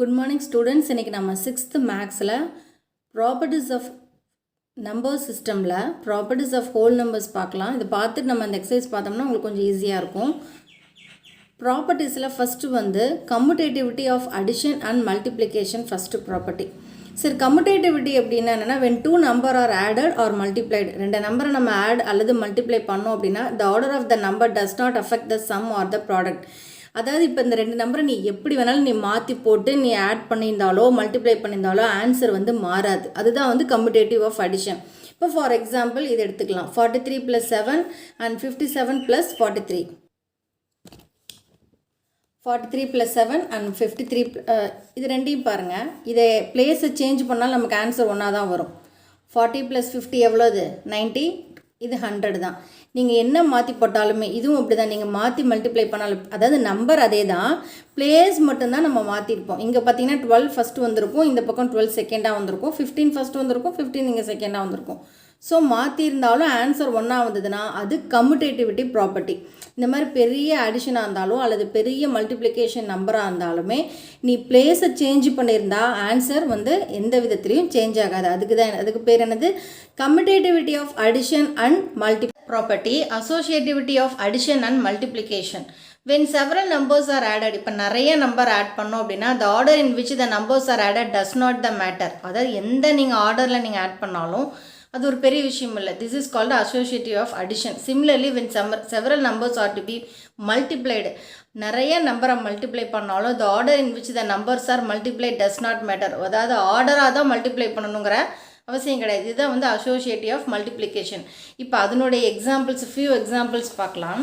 Good morning students இன்றைக்கி நம்ம sixth மேக்ஸில் ப்ராப்பர்ட்டிஸ் ஆஃப் நம்பர் சிஸ்டமில் ப்ராப்பர்ட்டிஸ் ஆஃப் ஹோல் நம்பர்ஸ் பார்க்கலாம். இதை பார்த்துட்டு நம்ம அந்த எக்ஸசைஸ் பார்த்தோம்னா உங்களுக்கு கொஞ்சம் ஈஸியாக இருக்கும். ப்ராப்பர்ட்டிஸில் ஃபஸ்ட்டு வந்து commutativity of addition and multiplication first property சரி கம்யூட்டேட்டிவிட்டி அப்படின்னா என்னென்னா when two number are added or multiplied ரெண்டு நம்பரை நம்ம ஆட் அல்லது மல்டிப்ளை பண்ணோம் அப்படின்னா the order of the number does not affect the sum or the product அதாவது இப்போ இந்த ரெண்டு நம்பரை நீ எப்படி வேணாலும் நீ மாற்றி போட்டு நீ ஆட் பண்ணியிருந்தாலோ மல்டிப்ளை பண்ணியிருந்தாலோ ஆன்சர் வந்து மாறாது. அதுதான் வந்து கம்யூட்டேட்டிவ் ஆஃப் அடிஷன் இப்போ ஃபார் எக்ஸாம்பிள் இது எடுத்துக்கலாம். Forty three plus seven and fifty seven plus forty three forty three plus seven and fifty three இது ரெண்டையும் பாருங்கள் இதை பிளேஸை சேஞ்ச் பண்ணால் நமக்கு ஆன்சர் ஒன்றா தான் வரும் ஃபார்ட்டி ப்ளஸ் ஃபிஃப்டி எவ்வளோது நைன்ட்டி இது ஹண்ட்ரட் தான். நீங்கள் என்ன மாற்றி போட்டாலுமே இதுவும் அப்படி தான் நீங்கள் மாற்றி மல்டிப்ளை பண்ணாலும் அதாவது நம்பர் அதே தான் பிளேஸ் மட்டும்தான் நம்ம மாற்றிருப்போம் இங்கே பார்த்தீங்கன்னா டுவெல் ஃபஸ்ட்டு வந்திருக்கும். இந்த பக்கம் டுவெல் செகண்டாக வந்திருக்கும். ஃபிஃப்டீன் ஃபஸ்ட்டு வந்திருக்கும். ஃபிஃப்டீன் இங்கே செகண்டாக வந்திருக்கும். ஸோ மாற்றியிருந்தாலும் ஆன்சர் ஒன்றா வந்ததுன்னா அது கம்யூட்டேட்டிவிட்டி ப்ராப்பர்ட்டி இந்த மாதிரி பெரிய அடிஷனாக இருந்தாலும் அல்லது பெரிய மல்டிப்ளிகேஷன் நம்பராக இருந்தாலுமே நீ பிளேஸை சேஞ்ச் பண்ணியிருந்தா ஆன்சர் வந்து எந்த விதத்துலேயும் சேஞ்ச் ஆகாது. அதுக்கு தான் அதுக்கு பேர் என்னது? Commutativity of addition and multi property associativity of addition and multiplication when several numbers are added இப்போ நிறைய நம்பர் ஆட் பண்ணோம் அப்படின்னா the order in which the numbers are added does not the matter அதாவது எந்த நீங்கள் ஆர்டரில் நீங்கள் ஆட் பண்ணாலும் அது ஒரு பெரிய விஷயம் இல்லை this is called associative of addition similarly when summer several numbers are to be multiplied நிறைய நம்பரை மல்டிப்ளை பண்ணாலும் the order in which the numbers are multiply does not matter அதாவது ஆர்டராக தான் மல்டிப்ளை பண்ணணுங்கிற அவசியம் கிடையாது. இதுதான் வந்து அசோசியேட்டிவ் ஆஃப் மல்டிப்ளிகேஷன் இப்போ அதனுடைய எக்ஸாம்பிள்ஸ் ஃபியூ எக்ஸாம்பிள்ஸ் பார்க்கலாம்.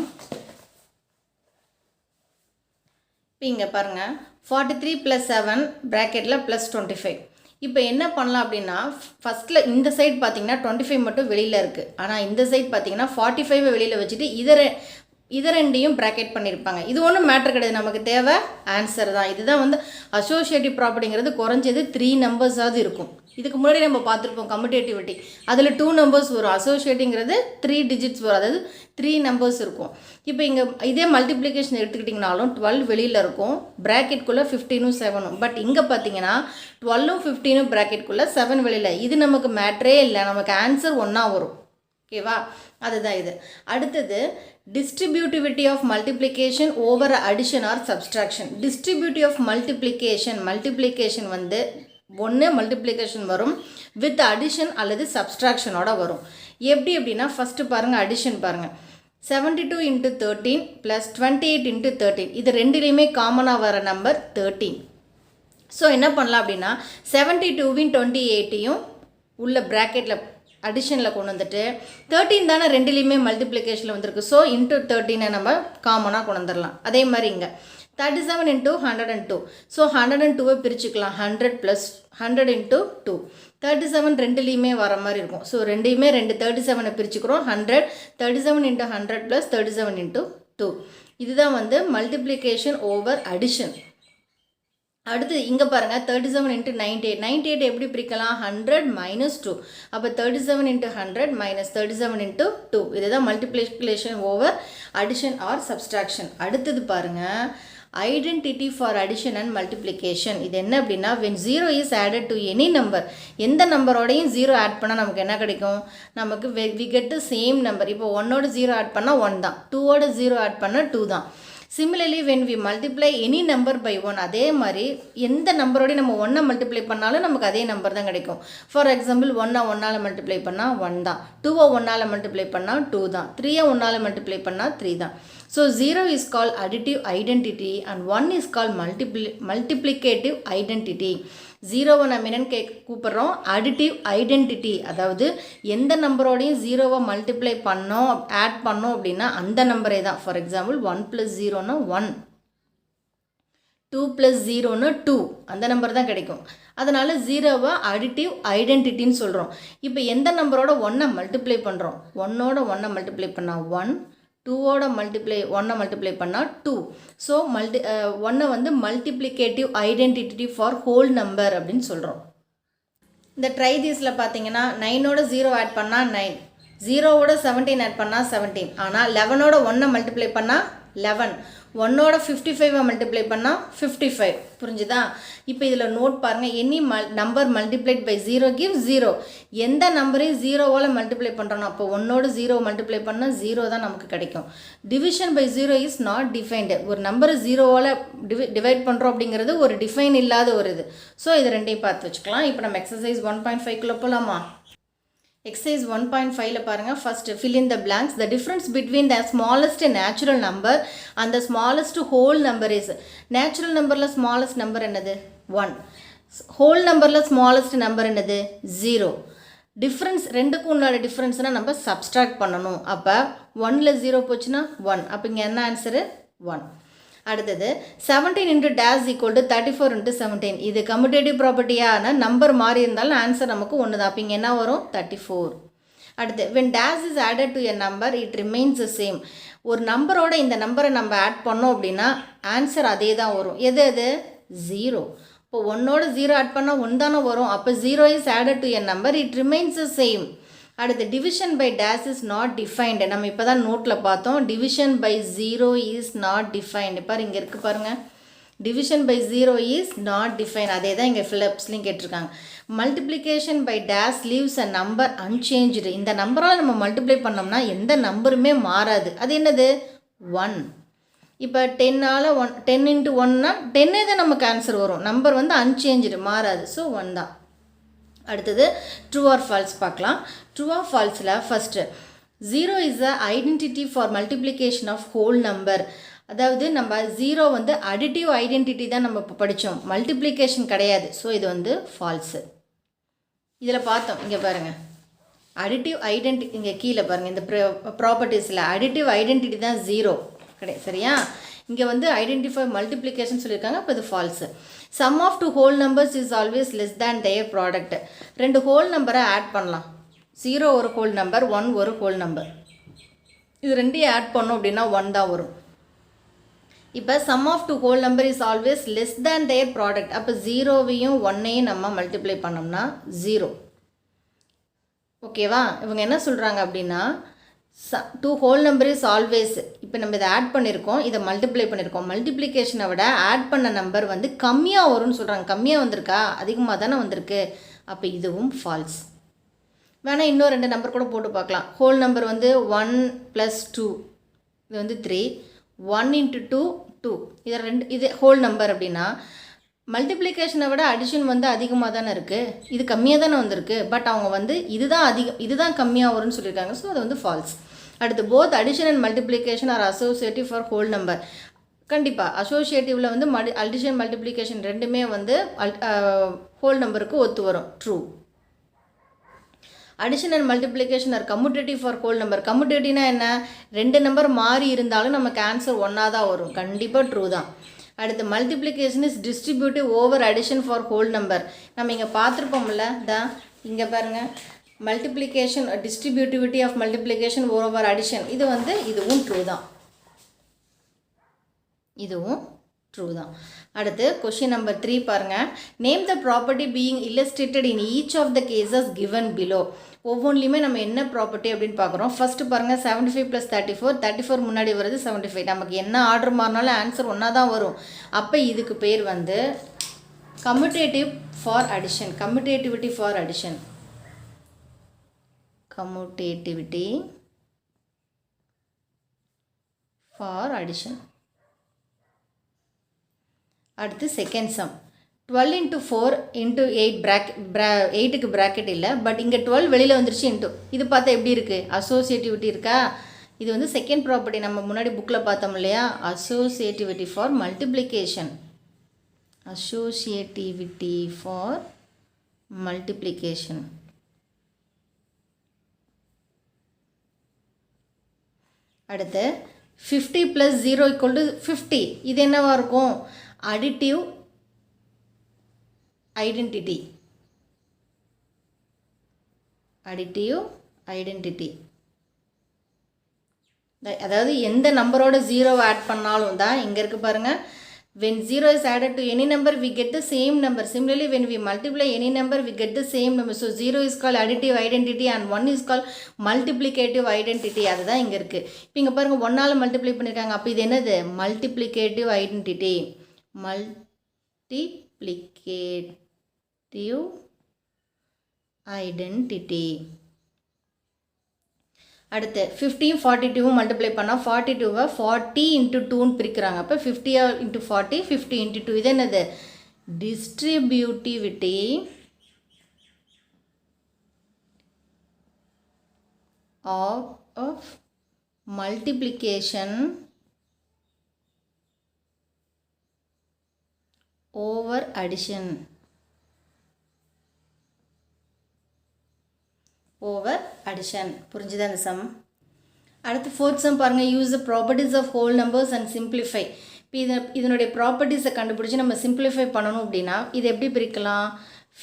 இப்போ இங்கே பாருங்கள் ஃபார்ட்டி த்ரீ ப்ளஸ் செவன் ப்ராக்கெட்டில் ப்ளஸ் டுவெண்ட்டி ஃபைவ் இப்போ என்ன பண்ணலாம் அப்படின்னா ஃபஸ்ட்டில் இந்த சைட் பார்த்தீங்கன்னா டுவெண்ட்டி ஃபைவ் மட்டும் வெளியில் இருக்குது ஆனால் இந்த சைட் பார்த்தீங்கன்னா ஃபார்ட்டி ஃபைவ் வெளியில் வச்சுட்டு இதர ரெ- இதை ரெண்டையும் ப்ராக்கெட் பண்ணியிருப்பாங்க இது ஒன்றும் மேட்ரு கிடையாது. நமக்கு தேவை ஆன்சர் தான். இதுதான் வந்து அசோசியேட்டிவ் ப்ராப்பர்ட்டிங்கிறது குறைஞ்சது த்ரீ நம்பர்ஸாவது இருக்கும். இதுக்கு முன்னாடி நம்ம பார்த்துருப்போம் கம்யூட்டேட்டிவிட்டி அதில் டூ நம்பர்ஸ் வரும். அசோசியேட்டிங்கிறது த்ரீ டிஜிட்ஸ் வரும். அதாவது த்ரீ நம்பர்ஸ் இருக்கும். இப்போ இங்கே இதே மல்டிப்ளிகேஷன் எடுத்துக்கிட்டிங்கனாலும் டுவெல் வெளியில் இருக்கும். ப்ராக்கெட்குள்ளே ஃபிஃப்டீனும் செவனும் பட் இங்கே பார்த்தீங்கன்னா டுவெல்லும் ஃபிஃப்டீனும் ப்ராக்கெட்குள்ளே செவன் வெளியில். இது நமக்கு மேட்ரே இல்லை. நமக்கு ஆன்சர் ஒன்றா வரும். ஓகேவா அதுதான் இது. அடுத்தது distributivity of multiplication over addition or subtraction distributive of multiplication multiplication வந்து ஒன்று மல்டிப்ளிகேஷன் வரும் வித் அடிஷன் அல்லது சப்ஸ்ட்ராக்ஷனோட வரும். எப்படி அப்படின்னா ஃபஸ்ட்டு பாருங்கள் அடிஷன் பாருங்கள் seventy two into thirteen plus twenty eight into thirteen இது ரெண்டுலேயுமே காமனாக வர நம்பர் தேர்ட்டீன் ஸோ என்ன பண்ணலாம் அப்படின்னா செவன்ட்டி டூவின் டுவெண்ட்டி எயிட்டையும் உள்ள ப்ராக்கெட்டில் அடிஷனில் கொண்டு வந்துட்டு தேர்ட்டீன் தானே ரெண்டுலேயுமே மல்டிப்ளிகேஷனில் வந்திருக்கு. ஸோ இன்ட்டு தேர்ட்டீனை நம்ம காமனாக கொண்டு வந்துடலாம் அதே மாதிரி இங்கே. Thirty seven into hundred and two so hundred and டூவை பிரிச்சுக்கலாம். Hundred plus hundred into two thirty seven ரெண்டுலேயுமே வர மாதிரி இருக்கும். ஸோ ரெண்டையுமே ரெண்டு தேர்ட்டி செவனை பிரிச்சுக்கிறோம். Hundred thirty seven into hundred plus thirty seven into two இதுதான் வந்து மல்டிப்ளிகேஷன் ஓவர் அடிஷன் அடுத்து இங்கே பாருங்கள் thirty seven into ninety eight ninety eight எப்படி பிரிக்கலாம்? ஹண்ட்ரட் மைனஸ் டூ அப்போ thirty seven into hundred minus thirty seven into two இதுதான் multiplication over addition or subtraction அடுத்தது பாருங்கள் identity for addition and multiplication இது என்ன அப்படின்னா when zero is added to any number எந்த நம்பரோடையும் ஜீரோ ஆட் பண்ணால் நமக்கு என்ன கிடைக்கும்? நமக்கு we we get the same number இப்போ ஒன்னோட ஜீரோ ஆட் பண்ணால் ஒன் தான். டூவோட ஜீரோ ஆட் பண்ணால் டூ தான். Similarly when we multiply any number by one அதே மாதிரி எந்த நம்பரோடையும் நம்ம ஒன்றை மல்டிப்ளை பண்ணாலும் நமக்கு அதே நம்பர் தான் கிடைக்கும். ஃபார் எக்ஸாம்பிள் ஒன்றை ஒன்றால் மல்டிப்ளை பண்ணால் ஒன் தான். டூவை ஒன்றால் மல்டிப்ளை பண்ணால் டூ தான். த்ரீயை ஒன்றால் மல்டிப்ளை பண்ணால் த்ரீ தான். So zero is call additive identity and one is call multiply multiplicative identity ஜீரோவை நம்ம என்னென்னு கே கூப்பிட்றோம். அடிட்டிவ் ஐடென்டிட்டி அதாவது எந்த நம்பரோடையும் ஜீரோவை மல்டிப்ளை பண்ணோம் ஆட் பண்ணோம் அப்படின்னா அந்த நம்பரே தான். ஃபார் எக்ஸாம்பிள் ஒன் ப்ளஸ் ஜீரோன்னா ஒன் டூ ப்ளஸ் ஜீரோன்னு டூ அந்த நம்பர் தான் கிடைக்கும். அதனால் ஜீரோவை அடிட்டிவ் ஐடென்டிட்டின்னு சொல்கிறோம் இப்போ எந்த நம்பரோட ஒன்றை மல்டிப்ளை பண்ணுறோம் ஒன்னோட ஒன்றை மல்டிப்ளை பண்ணால் ஒன் டூவோட மல்டிப்ளை ஒன்னை மல்டிப்ளை பண்ணால் டூ ஸோ மல்டி ஒன்னை வந்து multiplicative identity for whole number அப்படின்னு சொல்கிறோம் இந்த ட்ரைதீஸில் பார்த்தீங்கன்னா நைனோட ஜீரோ ஆட் பண்ணால் நைன் ஜீரோவோட செவன்டீன் ஆட் பண்ணால் செவன்டீன் ஆனால் லெவனோட ஒன்றை மல்டிப்ளை பண்ணால் லெவன் ஒன்னோட ஃபிஃப்டி ஃபைவை மல்டிப்ளை பண்ணால் ஃபிஃப்டி ஃபைவ் புரிஞ்சுதா? இப்போ இதில் நோட் பாருங்கள் any mul number multiplied by zero give zero எந்த நம்பரையும் ஜீரோவால் மல்டிப்ளை பண்ணுறோம் அப்போ ஒன்னோட ஜீரோ மல்டிப்ளை பண்ணால் ஜீரோ தான் நமக்கு கிடைக்கும். Division by zero is not defined ஒரு நம்பரை ஜீரோவால் டிவி டிவைட் பண்ணுறோம் அப்படிங்கிறது ஒரு டிஃபைன் இல்லாத ஒரு இது. ஸோ இது ரெண்டையும் பார்த்து வச்சுக்கலாம். இப்போ நம்ம எக்ஸசைஸ் ஒன் பாயிண்ட் ஃபைவ்க்குள்ளே போகலாமா எக்ஸசைஸ் ஒன் பாயிண்ட் ஃபைவ்ல பாருங்கள் first fill in the blanks the difference between the smallest natural number அந்த smallest whole number is natural நம்பரில் ஸ்மாலஸ்ட் நம்பர் என்னது ஒன் ஹோல் நம்பரில் ஸ்மாலஸ்ட் நம்பர் என்னது ஜீரோ டிஃப்ரென்ஸ் ரெண்டுக்கும் உள்ள டிஃப்ரென்ஸ்னால் நம்ம சப்ஸ்ட்ராக்ட் பண்ணணும் அப்போ ஒன்னில் ஜீரோ போச்சுன்னா ஒன் அப்போ இங்கே என்ன ஆன்சரு ஒன் அடுத்தது seventeen into days equal to thirty four into seventeen இது கம்யூட்டேட்டிவ் ப்ராப்பர்ட்டியான நம்பர் மாறி இருந்தாலும் ஆன்சர் நமக்கு ஒன்று தான் அப்போ இங்கே என்ன வரும்? தேர்ட்டி ஃபோர் அடுத்து when days is added to a number it remains the same ஒரு நம்பரோட இந்த நம்பரை நம்ம ஆட் பண்ணோம் அப்படின்னா ஆன்சர் அதே தான் வரும். எது எது ஜீரோ இப்போ ஒன்னோட ஜீரோ ஆட் பண்ணால் ஒன் தானே வரும். அப்போ zero is added to a number it remains the same அடுத்து division by days is not defined நம்ம இப்போ தான் நோட்டில் பார்த்தோம். Division by zero is not defined பாரு இங்கே இருக்குது பாருங்கள் division by zero is not define அதே தான் இங்கே ஃபிலிப்ஸ்லையும் கேட்டிருக்காங்க. Multiplication by days leaves a number unchanged இந்த நம்பரால் நம்ம மல்டிப்ளை பண்ணோம்னா எந்த நம்பருமே மாறாது. அது என்னது? ஒன் இப்போ டென்னால் ஒன் டென் இன்ட்டு ஒன்னா டென்னே தான் நமக்கு ஆன்சர் வரும். நம்பர் வந்து அன்சேஞ்சு மாறாது. ஸோ ஒன் தான். அடுத்தது ட்ரூ ஆர் ஃபால்ஸ் பார்க்கலாம். True or ஃபால்ஸில் first zero is a identity for multiplication of whole number அதாவது நம்ம ஜீரோ வந்து அடிட்டிவ் ஐடென்டிட்டி தான் நம்ம இப்போ படித்தோம் மல்டிப்ளிகேஷன் கிடையாது. ஸோ இது வந்து ஃபால்ஸு இதில் பார்த்தோம். இங்கே பாருங்கள் அடிட்டிவ் ஐடென்டி இங்கே கீழே பாருங்கள் இந்த ப்ராப்பர்ட்டிஸில் அடிட்டிவ் ஐடென்டிட்டி தான் ஜீரோ கிடையாது சரியா? இங்கே வந்து ஐடென்டிஃபை மல்டிப்ளிகேஷன் சொல்லியிருக்காங்க. அப்போ இது false sum of two whole numbers is always less than their product ரெண்டு ஹோல் நம்பரை ஆட் பண்ணலாம். ஜீரோ ஒரு ஹோல் நம்பர் ஒன் ஒரு ஹோல் நம்பர் இது ரெண்டையும் ஆட் பண்ணோம் அப்படின்னா ஒன் தான் வரும். இப்போ sum of two whole number is always less than their product அப்போ ஜீரோவையும் ஒன்னையும் நம்ம மல்டிப்ளை பண்ணோம்னா ஜீரோ ஓகேவா இவங்க என்ன சொல்கிறாங்க அப்படின்னா sum two whole number is always இப்போ நம்ம இதை ஆட் பண்ணியிருக்கோம் இதை மல்டிப்ளை பண்ணியிருக்கோம் மல்டிப்ளிகேஷனை விட ஆட் பண்ண நம்பர் வந்து கம்மியாக வரும்னு சொல்கிறாங்க கம்மியாக வந்திருக்கா? அதிகமாக தானே வந்திருக்கு. அப்போ இதுவும் ஃபால்ஸ் வேணால் இன்னும் ரெண்டு நம்பர் கூட போட்டு பார்க்கலாம். ஹோல் நம்பர் வந்து ஒன் ப்ளஸ் டூ இது வந்து three one into two two இது ரெண்டு இது ஹோல் நம்பர் அப்படின்னா மல்டிப்ளிகேஷனை விட அடிஷன் வந்து அதிகமாக தானே இருக்குது இது கம்மியாக தானே வந்திருக்கு? பட் அவங்க வந்து இதுதான் அதிகம் இதுதான் கம்மியாக வரும்னு சொல்லியிருக்காங்க. ஸோ அது வந்து ஃபால்ஸ் அடுத்து both addition and multiplication are associative for whole number கண்டிப்பாக அசோசியேட்டிவில் வந்து மல்டி அடிஷன் மல்டிப்ளிகேஷன் ரெண்டுமே வந்து ஹோல் நம்பருக்கு ஒத்து வரும். True addition and multiplication are commutative for whole number கம்யூட்டேட்டிவ்னா என்ன? ரெண்டு நம்பர் மாறி இருந்தாலும் நமக்கு ஆன்சர் ஒன்றா தான் வரும். கண்டிப்பாக ட்ரூ தான். அடுத்து multiplication is distributive over addition for whole number நம்ம இங்கே பார்த்துருப்போம்ல தான் இங்கே பாருங்கள் multiplication distributivity of multiplication over addition இது வந்து இதுவும் ட்ரூ தான். இதுவும் ட்ரூ தான். அடுத்து கொஷின் நம்பர் த்ரீ பாருங்கள் name the property being illustrated in each of the cases given below ஒவ்வொன்றிலையுமே நம்ம என்ன ப்ராப்பர்ட்டி அப்படின்னு பார்க்குறோம். ஃபஸ்ட்டு பாருங்கள் seventy five plus thirty four thirty four முன்னாடி வருது செவன்ட்டி ஃபைவ் நமக்கு என்ன ஆர்டர் மாறினாலும் ஆன்சர் ஒன்றா தான் வரும். அப்போ இதுக்கு பேர் வந்து commutative for addition commutativity for addition commutativity for addition அடுத்து second sum twelve into four into eight brack bra எயிட்டுக்கு ப்ராக்கெட் இல்லை பட் இங்கே டுவெல் வெளியில் வந்துருச்சு இன்ட்டு இது பார்த்தா எப்படி இருக்குது அசோசியேட்டிவிட்டி இருக்கா? இது வந்து செகண்ட் ப்ராப்பர்ட்டி நம்ம முன்னாடி புக்கில் பார்த்தோம் இல்லையா? Associativity for multiplication associativity for multiplication அடுத்து fifty plus zero equal to fifty இது என்னவா இருக்கும்? அடிட்டிவ் ஐடென்டிட்டி அடிட்டிவ் ஐடென்டிட்டி அதாவது எந்த நம்பரோட ஜீரோவை ஆட் பண்ணாலும் தான் இங்கே இருக்கு பாருங்கள் when 0 is added to any number we get the same number similarly when we multiply any number we get the same number so 0 is called additive identity and 1 is called multiplicative identity அதுதான் இங்கே இருக்குது இப்போ இங்கே பாருங்கள் ஒன்றால் multiply பண்ணியிருக்காங்க அப்போ இது என்னது மல்டிப்ளிகேட்டிவ் ஐடென்டிட்டி மல்டிப்ளிகேட்டிவ் ஐடென்டிட்டி அடுத்து ஃபிஃப்டியும் ஃபார்ட்டி டூவும் மல்டிப்ளை பண்ணால் ஃபார்ட்டி டூவை ஃபார்ட்டி இன்ட்டு டூன்னு பிரிக்கிறாங்க. அப்போ ஃபிஃப்டியா into forty fifty into two இது என்னது? Distributivity of of multiplication over addition over addition புரிஞ்சுதா அந்த சம் அடுத்து ஃபோர்த் சம் பாருங்கள் use the properties of whole numbers and simplify இப்போ இதை இதனுடைய ப்ராப்பர்ட்டிஸை கண்டுபிடிச்சி நம்ம சிம்பிளிஃபை பண்ணணும் அப்படின்னா இது எப்படி பிரிக்கலாம்?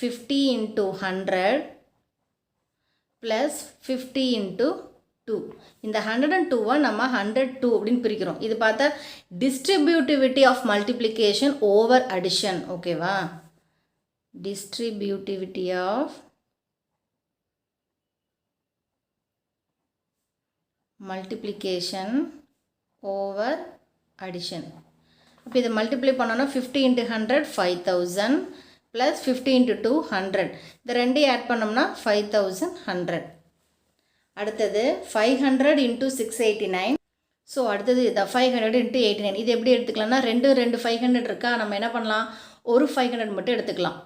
Fifty into hundred plus fifty into two இந்த ஹண்ட்ரட் அண்ட் டூவை நம்ம ஹண்ட்ரட் டூ அப்படின்னு பிரிக்கிறோம். இது பார்த்தா distributivity of multiplication over addition ஓகேவா distributivity of multiplication over addition இப்போ இதை மல்டிப்ளை பண்ணோன்னா fifty into hundred five thousand plus fifty into two hundred இந்த ரெண்டையும் ஆட் பண்ணோம்னா ஃபைவ் தௌசண்ட் ஹண்ட்ரட் அடுத்தது five hundred into six eighty nine so அடுத்தது இதை five hundred into eighty nine இது எப்படி எடுத்துக்கலாம்னா ரெண்டு ரெண்டு ஃபைவ் ஹண்ட்ரட் இருக்கா? நம்ம என்ன பண்ணலாம்? ஒரு ஃபைவ் ஹண்ட்ரட் மட்டும் எடுத்துக்கலாம்.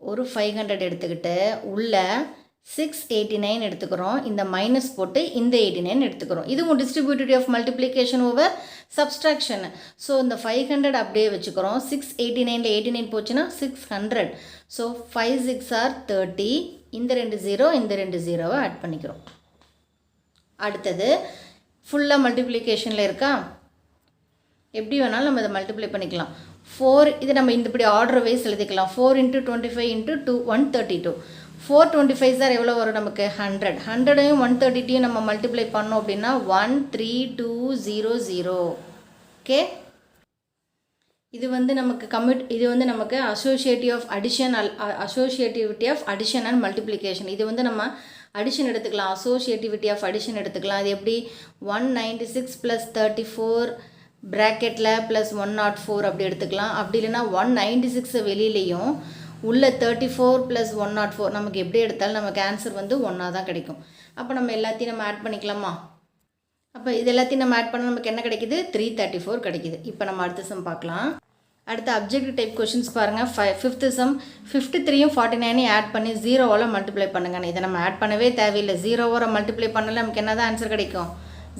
ஒரு ஃபைவ் ஹண்ட்ரட் எடுத்துக்கிட்டு உள்ள சிக்ஸ் எயிட்டி நைன் எடுத்துக்கிறோம். இந்த மைனஸ் போட்டு இந்த எயிட்டி நைன் எடுத்துக்கிறோம். இதுவும் distributive of multiplication over subtraction so இந்த ஃபைவ் ஹண்ட்ரட் அப்படியே வச்சுக்கிறோம். சிக்ஸ் எயிட்டி நைனில் எயிட்டி நைன் போச்சுன்னா six hundred so five six or thirty இந்த ரெண்டு ஜீரோ இந்த ரெண்டு ஜீரோவை ஆட் பண்ணிக்கிறோம். அடுத்தது ஃபுல்லாக மல்டிப்ளிகேஷனில் இருக்கா? எப்படி வேணாலும் நம்ம இதை மல்டிப்ளை பண்ணிக்கலாம். ஃபோர் இது நம்ம இந்த இப்படி ஆர்டர் வைஸ் எழுதிக்கலாம். Four into twenty five into two one thirty two four twenty five sir எவ்வளோ வரும் நமக்கு ஹண்ட்ரட் ஹண்ட்ரடையும் ஒன் தேர்ட்டிட்டையும் நம்ம மல்டிப்ளை பண்ணோம் அப்படின்னா one three two zero zero okay இது வந்து நமக்கு கம்யூட் இது வந்து நமக்கு associative of addition all associativity of addition and multiplication இது வந்து நம்ம அடிஷன் எடுத்துக்கலாம் அசோசியேட்டிவிட்டி ஆஃப் அடிஷன் எடுத்துக்கலாம். இது எப்படி? One ninety six plus thirty four ப்ராக்கெட்டில் ப்ளஸ் ஒன் நாட் ஃபோர் அப்படி எடுத்துக்கலாம். அப்படி இல்லைன்னா ஒன் நைன்டி சிக்ஸை வெளியிலையும் உள்ள thirty four plus one naught four நமக்கு எப்படி எடுத்தாலும் நமக்கு ஆன்சர் வந்து ஒன்றா தான் கிடைக்கும். அப்போ நம்ம எல்லாத்தையும் நம்ம ஆட் பண்ணிக்கலாமா? அப்போ இது எல்லாத்தையும் நம்ம ஆட் பண்ண நமக்கு என்ன கிடைக்குது? த்ரீ தேர்ட்டி ஃபோர் கிடைக்குது. இப்போ நம்ம அடுத்த சம் பார்க்கலாம். அடுத்த அப்ஜெக்டிவ் டைப் கொஷின்ஸ் பாருங்கள் ஃபை ஃபிஃப்த்து சம் ஃபிஃப்டி த்ரீயும் ஃபார்ட்டி நைனையும் ஆட் பண்ணி ஜீரோவால் மல்டிப்ளை பண்ணுங்க இதை நம்ம ஆட் பண்ணவே தேவையில்லை. ஜீரோவோட மல்டிப்ளை பண்ணல நமக்கு என்ன தான் ஆன்சர் கிடைக்கும்?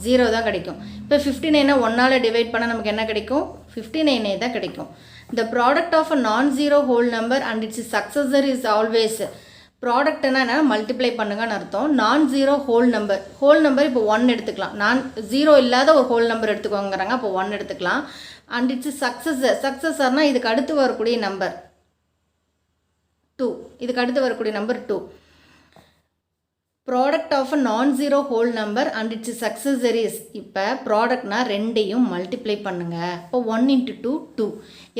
ஜீரோ தான் கிடைக்கும். இப்போ ஃபிஃப்டி நைனை ஒன்னால் டிவைட் பண்ணால் நமக்கு என்ன கிடைக்கும்? ஃபிஃப்டி நைனே தான் கிடைக்கும். த product of a non zero whole number and its successor is always ப்ராடக்ட்னா என்ன மல்டிப்ளை பண்ணுங்கன்னு அர்த்தம். Non zero whole number whole number இப்போ ஒன் எடுத்துக்கலாம். நான் ஜீரோ இல்லாத ஒரு ஹோல் நம்பர் எடுத்துக்கோங்கிறாங்க. அப்போ ஒன் எடுத்துக்கலாம். அண்ட் இட்ஸ் சக்ஸஸ் சக்ஸஸர்னால் இதுக்கு அடுத்து வரக்கூடிய நம்பர் டூ இதுக்கு அடுத்து வரக்கூடிய number two product of a non zero whole number and its successor is இப்போ ப்ராடக்ட்னா ரெண்டையும் மல்டிப்ளை பண்ணுங்கள் இப்போ ஒன் இன்ட்டு டூ டூ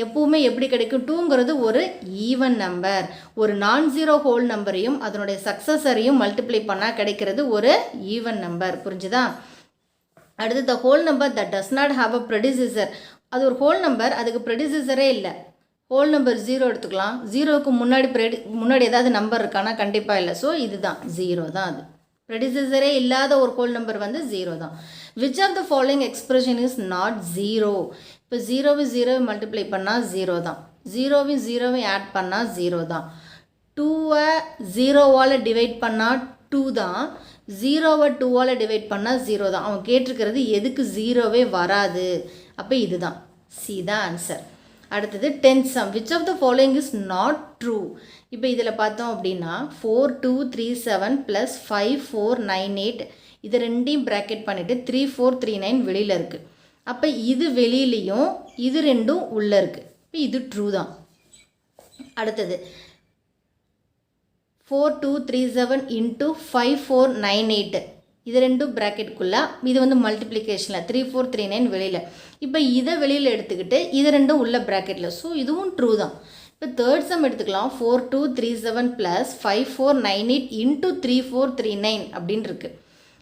எப்பவுமே எப்படி கிடைக்கும்? டூங்கிறது ஒரு ஈவன் நம்பர் ஒரு நான் ஜீரோ ஹோல் நம்பரையும் அதனுடைய சக்ஸஸரையும் மல்டிப்ளை பண்ணால் கிடைக்கிறது ஒரு ஈவன் நம்பர் புரிஞ்சுதா? அடுத்து the whole number that does not have a predecessor அது ஒரு ஹோல் நம்பர் அதுக்கு ப்ரொடியூசரே இல்லை. ஹோல் நம்பர் ஜீரோ எடுத்துக்கலாம். ஜீரோவுக்கு முன்னாடி ப்ரெடி முன்னாடி ஏதாவது நம்பர் இருக்கானா? கண்டிப்பாக இல்லை. ஸோ இதுதான். ஜீரோ தான் அது. ப்ரெடிசஸரே இல்லாத ஒரு ஹோல் நம்பர் வந்து ஜீரோ தான். Which of the following expression is not zero இப்போ ஜீரோவை ஜீரோவை மல்டிப்ளை பண்ணால் ஜீரோ தான். ஜீரோவையும் ஜீரோவையும் ஆட் பண்ணால் ஜீரோ தான். டூவை ஜீரோவால் டிவைட் பண்ணால் டூ தான். ஜீரோவை டூவால் டிவைட் பண்ணால் ஜீரோ தான். அவன் கேட்டிருக்கிறது எதுக்கு ஜீரோவே வராது? அப்போ இதுதான். சி தான் ஆன்சர் அடுத்தது tenth sum which of the following is not true இப்போ இதில் பார்த்தோம் அப்படின்னா four two three seven plus five four nine eight இது ரெண்டையும் ப்ராக்கெட் பண்ணிவிட்டு த்ரீ ஃபோர் த்ரீ நைன் வெளியில் இருக்குது அப்போ இது வெளியிலையும் இது ரெண்டும் உள்ளே இருக்குது இப்போ இது ட்ரூ தான். அடுத்தது four two three seven into five four nine eight இது ரெண்டும் ப்ராக்கெட்டுக்குள்ளே இது வந்து மல்டிப்ளிகேஷனில் த்ரீ ஃபோர் த்ரீ நைன் வெளியில். இப்போ இதை வெளியில் எடுத்துக்கிட்டு இது ரெண்டும் உள்ள ப்ராக்கெட்டில் ஸோ இதுவும் ட்ரூ தான். இப்போ தேர்ட் சம் எடுத்துக்கலாம். Four two three seven plus five four nine eight into three four three nine அப்படின்னு இருக்குது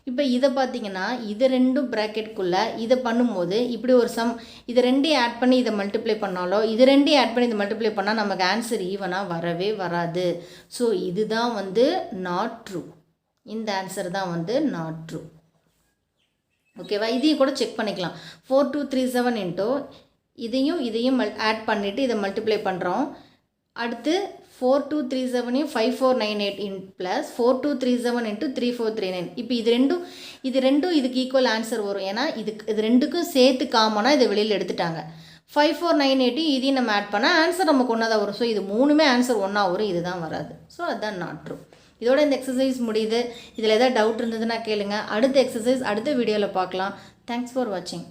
இப்போ இதை பார்த்தீங்கன்னா இது ரெண்டும் ப்ராக்கெட்டுக்குள்ளே இதை பண்ணும்போது இப்படி ஒரு சம் இதை ரெண்டையும் ஆட் பண்ணி இதை மல்டிப்ளை பண்ணாலோ இது ரெண்டையும் ஆட் பண்ணி இதை மல்டிப்ளை பண்ணால் நமக்கு ஆன்சர் ஈவனாக வரவே வராது. ஸோ இதுதான் வந்து நாட் ட்ரூ இந்த ஆன்சர் தான் வந்து நாட் ட்ரூ ஓகேவா இதையும் கூட செக் பண்ணிக்கலாம். Four two three seven into இதையும் இதையும் மல் ஆட் பண்ணிவிட்டு இதை மல்டிப்ளை பண்ணுறோம் அடுத்து four two three செவனையும் five four nine eight in plus four two three seven into three four three nine இப்போ இது ரெண்டும் இது ரெண்டும் இதுக்கு ஈக்குவல் ஆன்சர் வரும். ஏன்னா இதுக்கு இது ரெண்டுக்கும் சேர்த்து காமனாக இதை வெளியில் எடுத்துட்டாங்க. ஃபைவ் ஃபோர் நைன் எயிட்டையும் இதையும் நம்ம ஆட் பண்ணால் ஆன்சர் நமக்கு ஒன்றா தான் வரும். ஸோ இது மூணுமே ஆன்சர் ஒன்றா வரும். இதுதான் வராது. ஸோ அதுதான் நாட் ட்ரூ இதோட இந்த எக்ஸசைஸ் முடியுது. இதில் ஏதாவது டவுட் இருந்ததுன்னா கேளுங்கள் அடுத்த எக்ஸசைஸ் அடுத்த வீடியோவில் பார்க்கலாம். தேங்க்ஸ் ஃபார் வாட்சிங்